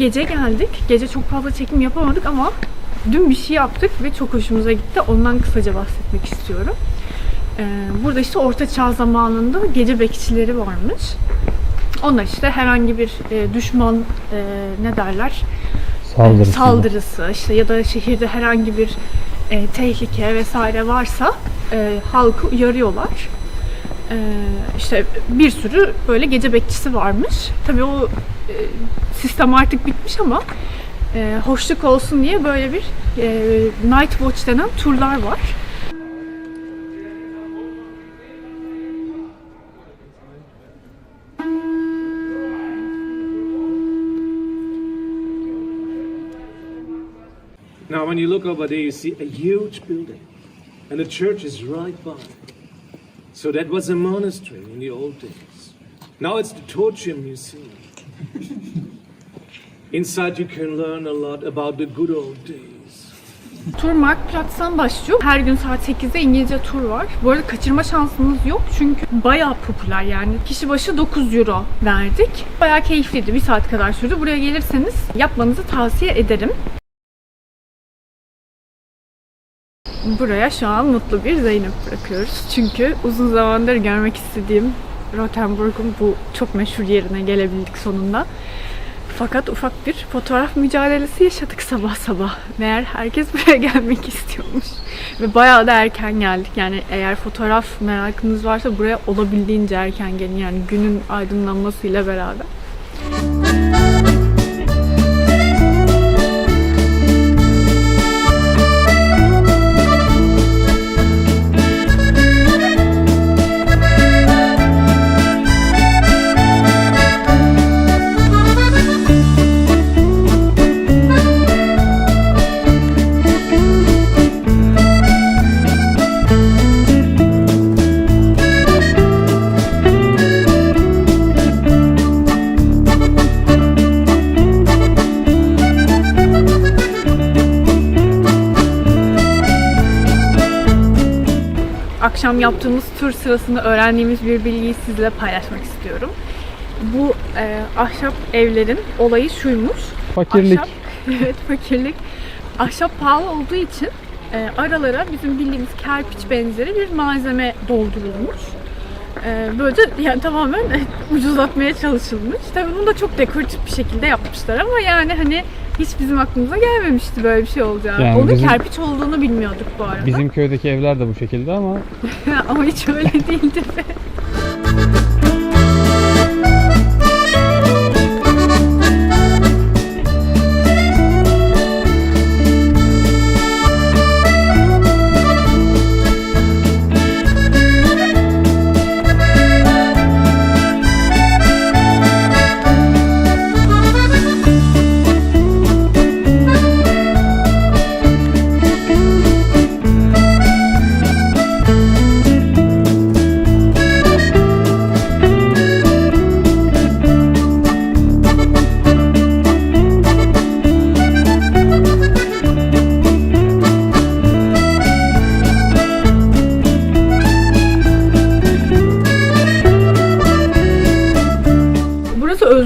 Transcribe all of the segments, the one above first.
gece geldik. Gece çok fazla çekim yapamadık ama dün bir şey yaptık ve çok hoşumuza gitti. Ondan kısaca bahsetmek istiyorum. Ee, burada işte Orta Çağ zamanında gece bekçileri varmış. Onlar işte herhangi bir e, düşman e, ne derler Saldırısı. saldırısı işte ya da şehirde herhangi bir e, tehlike vesaire varsa e, halkı uyarıyorlar. E, işte bir sürü böyle gece bekçisi varmış. Tabii o e, sistem artık bitmiş ama e, hoşluk olsun diye böyle bir e, night watch denen turlar var. Now, when you look over there, you see a huge building, and the church is right by. So that was a monastery in the old days. Now it's the Torture Museum. Inside, you can learn a lot about the good old days. Tur Marktplatz'tan başlıyor. Her gün saat 8'de İngilizce tur var. Bu arada kaçırma şansınız yok çünkü bayağı popüler yani. Kişi başı 9 euro verdik. Bayağı keyifliydi. Bir saat kadar sürdü. Buraya gelirseniz yapmanızı tavsiye ederim. Buraya şu an mutlu bir Zeynep bırakıyoruz. Çünkü uzun zamandır görmek istediğim Rothenburg'un bu çok meşhur yerine gelebildik sonunda. Fakat ufak bir fotoğraf mücadelesi yaşadık sabah sabah. Meğer herkes buraya gelmek istiyormuş. Ve bayağı da erken geldik. Yani eğer fotoğraf merakınız varsa buraya olabildiğince erken gelin. Yani günün aydınlanmasıyla beraber. Akşam yaptığımız tur sırasında öğrendiğimiz bir bilgiyi sizle paylaşmak istiyorum. Bu e, ahşap evlerin olayı şuymuş. Fakirlik. Ahşap, evet fakirlik. Ahşap pahalı olduğu için e, aralara bizim bildiğimiz kerpiç benzeri bir malzeme doldurulmuş. E, böylece yani tamamen ucuzlatmaya çalışılmış. Tabii bunu da çok dekoratif bir şekilde yapmışlar ama yani hani hiç bizim aklımıza gelmemişti böyle bir şey olacağı. Yani Onun bizim- kerpiç olduğunu bilmiyorduk bu arada. Bizim köydeki evler de bu şekilde ama Ama hiç öyle değildi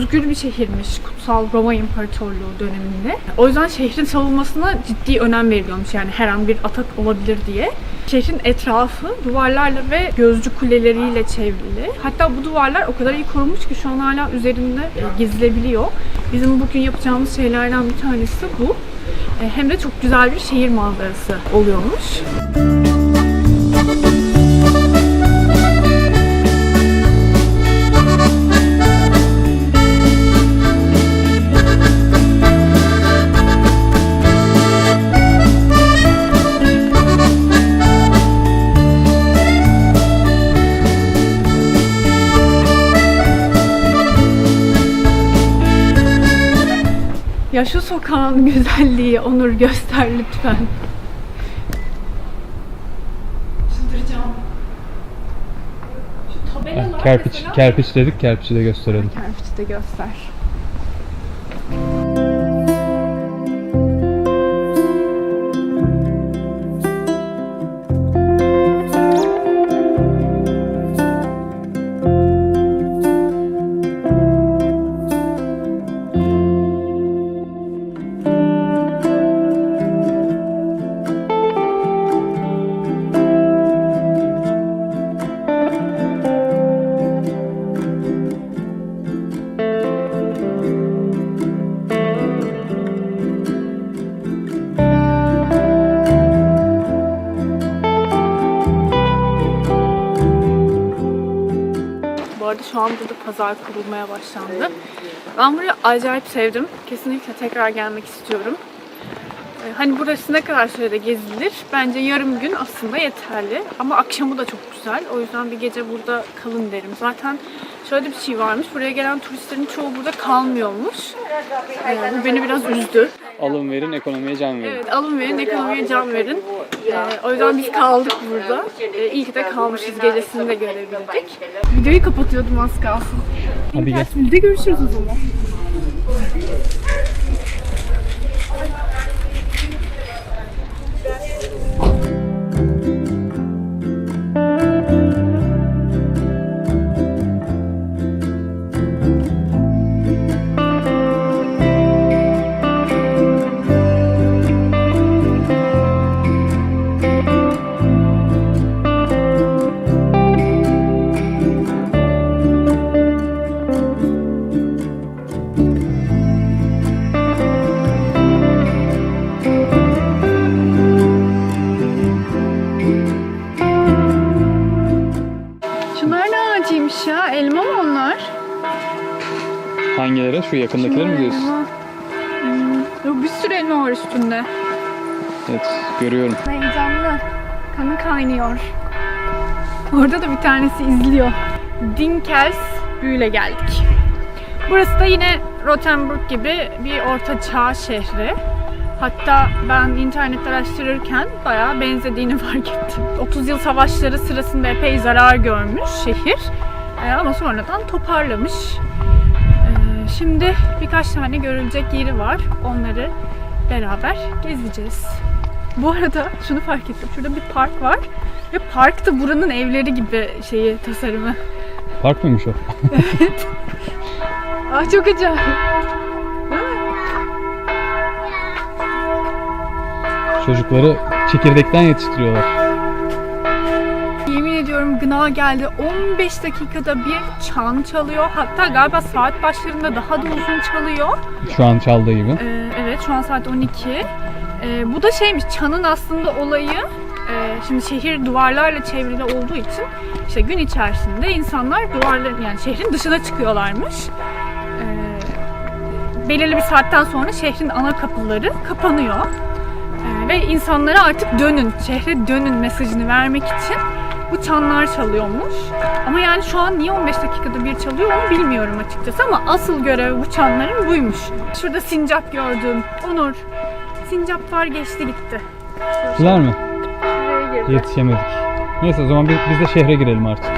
özgür bir şehirmiş Kutsal Roma İmparatorluğu döneminde. O yüzden şehrin savunmasına ciddi önem veriliyormuş yani her an bir atak olabilir diye. Şehrin etrafı duvarlarla ve gözcü kuleleriyle çevrili. Hatta bu duvarlar o kadar iyi korunmuş ki şu an hala üzerinde e, gezilebiliyor. Bizim bugün yapacağımız şeylerden bir tanesi bu. E, Hem de çok güzel bir şehir manzarası oluyormuş. Ya şu sokağın güzelliği Onur göster lütfen. Çıldıracağım. Şu tabelalar kerpiç mesela- kerpiç dedik kerpiçi de gösterelim. Kerpiçi de göster. Şu an burada pazar kurulmaya başlandı. Ben burayı acayip sevdim. Kesinlikle tekrar gelmek istiyorum. Ee, Hani burası ne kadar sürede gezilir? Bence yarım gün aslında yeterli. Ama akşamı da çok güzel. O yüzden bir gece burada kalın derim. Zaten şöyle bir şey varmış. Buraya gelen turistlerin çoğu burada kalmıyormuş. Ee, bu beni biraz üzdü. Alın verin, ekonomiye can verin. Evet, alın verin, ekonomiye can verin. Ee, o yüzden biz kaldık burada. Ee, iyi ki de kalmışız, gecesini de görebildik. Videoyu kapatıyordum az kalsın. Hadi gel. Görüşürüz o zaman. Şu yakındakileri mi diyorsun? Hmm, bir sürü elma var üstünde. Evet, görüyorum. Heyecanlı. Kanı kaynıyor. Orada da bir tanesi izliyor. Dinkels büyüle geldik. Burası da yine Rothenburg gibi bir orta çağ şehri. Hatta ben internette araştırırken bayağı benzediğini fark ettim. 30 yıl savaşları sırasında epey zarar görmüş şehir. Ee, ama sonradan toparlamış. Şimdi birkaç tane görülecek yeri var. Onları beraber gezeceğiz. Bu arada şunu fark ettim. Şurada bir park var. Ve park da buranın evleri gibi şeyi tasarımı. Park mıymış o? Ah çok acayip. Çocukları çekirdekten yetiştiriyorlar. Gına geldi. 15 dakikada bir çan çalıyor. Hatta galiba saat başlarında daha da uzun çalıyor. Şu an çaldığı gibi. Ee, evet şu an saat 12. Ee, bu da şeymiş çanın aslında olayı e, şimdi şehir duvarlarla çevrili olduğu için işte gün içerisinde insanlar duvarların yani şehrin dışına çıkıyorlarmış. Ee, belirli bir saatten sonra şehrin ana kapıları kapanıyor. Ee, ve insanlara artık dönün, şehre dönün mesajını vermek için bu çanlar çalıyormuş. Ama yani şu an niye 15 dakikada bir çalıyor onu bilmiyorum açıkçası ama asıl görevi bu çanların buymuş. Şurada sincap gördüm. Onur, sincaplar geçti gitti. Güzel mi? Yetişemedik. Neyse o zaman biz, biz de şehre girelim artık.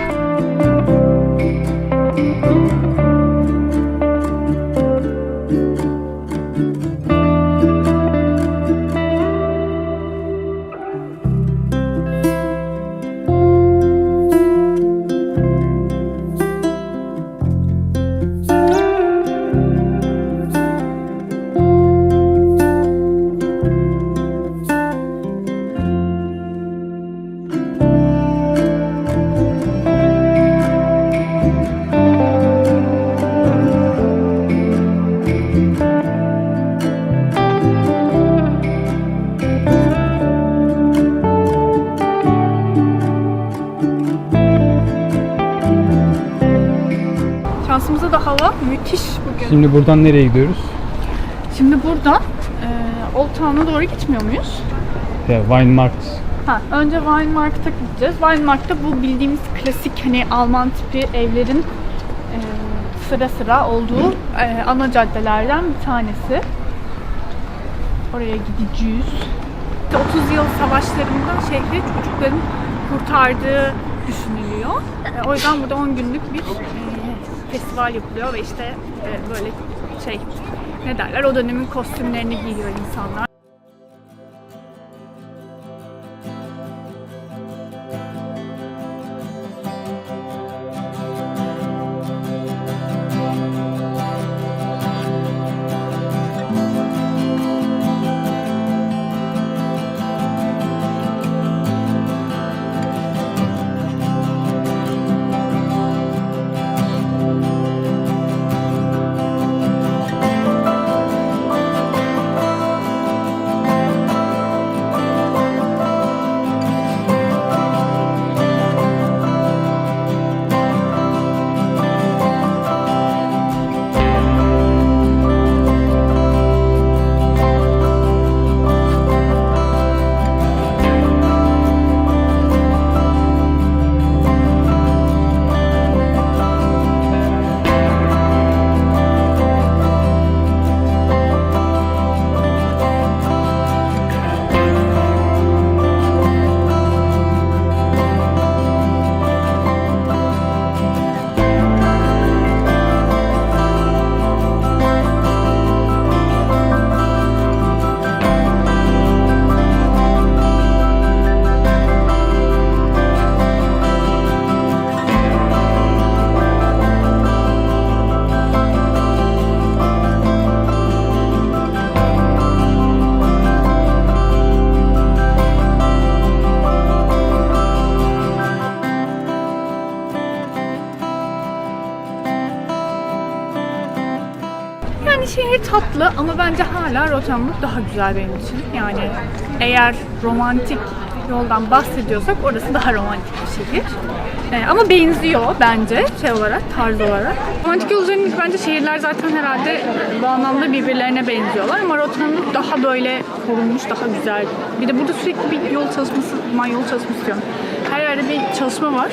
Müthiş bugün. Şimdi buradan nereye gidiyoruz? Şimdi buradan e, Old Town'a doğru gitmiyor muyuz? Ya Weinmarkt. Ha, önce Weinmarkt'a gideceğiz. Weinmarkt'ta bu bildiğimiz klasik hani Alman tipi evlerin e, sıra sıra olduğu e, ana caddelerden bir tanesi. Oraya gideceğiz. 30 yıl savaşlarında şehri çocukların kurtardığı düşünülüyor. E, o yüzden burada 10 günlük bir festival yapılıyor ve işte e, böyle şey ne derler o dönemin kostümlerini giyiyor insanlar. Tatlı ama bence hala Rothenburg daha güzel benim için. Yani eğer romantik yoldan bahsediyorsak orası daha romantik bir şehir. Ee, ama benziyor bence şey olarak, tarz olarak. Romantik yol üzerindeki bence şehirler zaten herhalde bu anlamda birbirlerine benziyorlar ama Rothenburg daha böyle korunmuş, daha güzel. Bir de burada sürekli bir yol çalışması, yol çalışması diyorum. Her yerde bir çalışma var.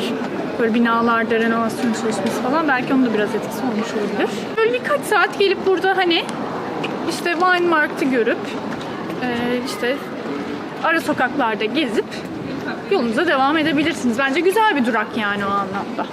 Böyle binalarda renovasyon çalışması falan. Belki onun da biraz etkisi olmuş olabilir. Böyle birkaç saat gelip burada hani işte Weinmarkt'ı görüp e, işte ara sokaklarda gezip yolunuza devam edebilirsiniz. Bence güzel bir durak yani o anlamda.